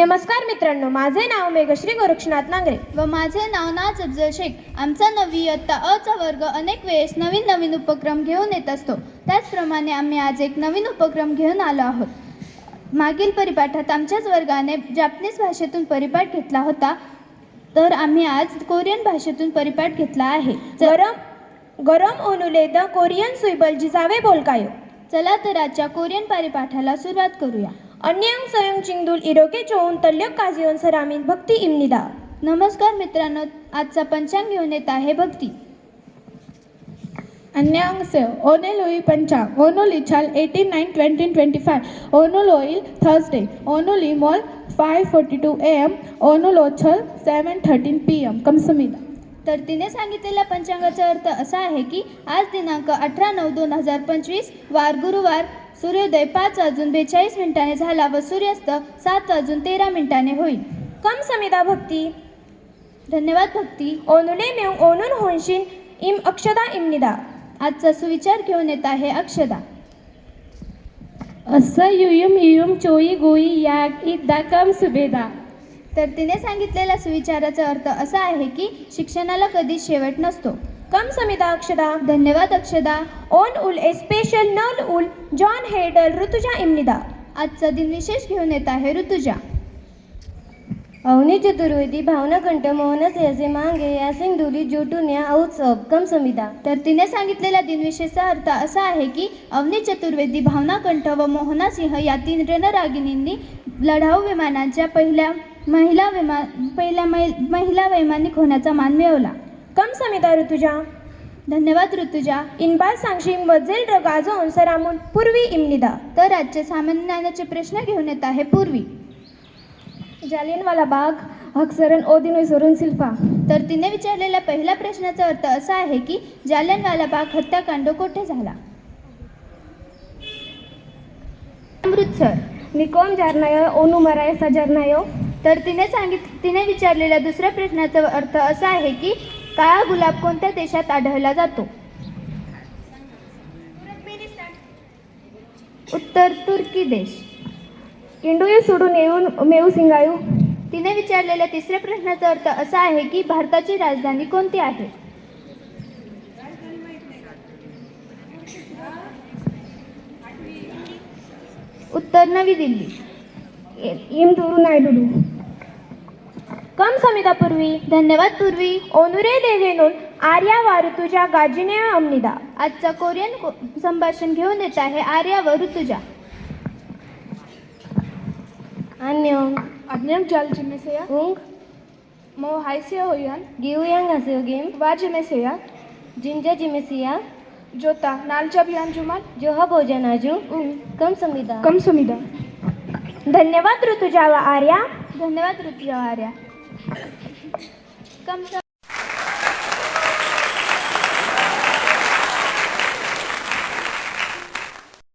नमस्कार मित्रांनो माझे नाव मेघश्री गोरक्षनाथ नांगरे. व माझे नाव नाज अफजल शेख. आमचा नववी इयत्ता अचा वर्ग अनेक वेळेस नवीन नवीन उपक्रम घेऊन येत असतो. त्याचप्रमाणे आम्ही आज एक नवीन उपक्रम घेऊन आलो आहोत. मागील परिपाठात आमच्याच वर्गाने जापनीज भाषेतून परिपाठ घेतला होता. तर आम्ही आज कोरियन भाषेतून परिपाठ घेतला आहे. गरम गरम ओनुले द कोरियन सुईबल जिजावे बोलकायो. चला तर आजच्या कोरियन परिपाठाला सुरुवात करूया. अन्यम स्वयं चिंगदुल इरोके चोन तल्यक काजीवन सरामीन भक्ती इमनिदा. नमस्कार मित्रांनो आजचा पंचांग घेऊन येत आहे भक्ती. ओने ओनेलोई पंचांग ओनोली छाल eighteen nine twenty twenty five ओनोलोईल Thursday ओनोली mall five forty two A M ओनोलो छल सेवन थर्टीन पी एम कमसमीदा तर तिने सांगितलेल्या पंचांगाचा अर्थ असा आहे की आज दिनांक अठरा नऊ दोन हजार पंचवीस वार गुरुवार सूर्योदय पाच वाजून बेचाळीस मिनिटाने झाला व सूर्यास्त सात वाजून तेरा मिनिटाने होईल. कम समिदा भक्ती. धन्यवाद भक्ती. ओनुले मेव ओनुन होनशिन इम अक्षदा इमनिदा आजचा सुविचार घेऊन येत आहे अक्षदा. असा युयम युयम चोई गोई याग इद्दा कम सुबेदा तर तिने सांगितलेल्या सुविचाराचा अर्थ असा आहे की शिक्षणाला कधीच शेवट नसतो. कम समिदा अक्षदा धन्यवाद अक्षदा ओन उल ए स्पेशल नल उल जॉन हेडल ऋतुजा इमनिदा. आजचा दिन विशेष घेऊन येत आहे ऋतुजा. अवनी चतुर्वेदी भावना कंठ मोहनस याचे मांगे या सिंधुली जोटून या कम समिदा तर तिने सांगितलेला दिनविशेषचा अर्थ असा आहे की अवनी चतुर्वेदी भावना कंठ व मोहना सिंह या तीन रणरागिणींनी लढाऊ विमानाच्या पहिल्या महिला विमा पहिल्या महिला वैमानिक होण्याचा मान मिळवला. कम समिदा ऋतुजा। धन्यवाद ऋतुजा। इनबाल सांगशिंग वजेल र गाजोन सरामुन पूर्वी इमनिदा। तर आजचे सामान्य ज्ञानाचे प्रश्न घेऊन येत आहे पूर्वी। जालियनवाला बाग हक्सरन ओदिनोय सोरून सिल्फा। तर तिने विचारलेल्या पहिल्या प्रश्नाचा अर्थ असा आहे की जालियनवाला बाग हत्याकांड कोठे झाला? अमृतसर। निकोम जारनाय ओनु मराय सजरनाय। तर तिने सांगित तिने विचारलेल्या दुसऱ्या प्रश्नाचा अर्थ असा आहे की काळा गुलाब कोणत्या देशात आढळला जातो उत्तर तुर्की देश इंडोय सोडून येऊन मेऊ सिंगायू तिने विचारलेल्या तिसऱ्या प्रश्नाचा अर्थ असा आहे की भारताची राजधानी कोणती आहे उत्तर नवी दिल्ली इम दुरू नायडुडू कम समिदा पूर्वी धन्यवाद पूर्वी ओनुरे देवेनून आर्या वा ऋतुजा गाजिने अमनिदा आजचा कोरियन को- संभाषण घेऊन येत आहे आर्या व ऋतुजा 안녕 안녕 잘 지내세요? 웅 뭐 하이세요 호연? 기우양 하세요 김 와 지내세요? 진짜 지메시야 좋다 날짜 비한 주말 जोहा भोजन आजू कम समिदा 감사합니다. धन्यवाद ऋतुजा व आर्या धन्यवाद ऋतुजा व आर्या कम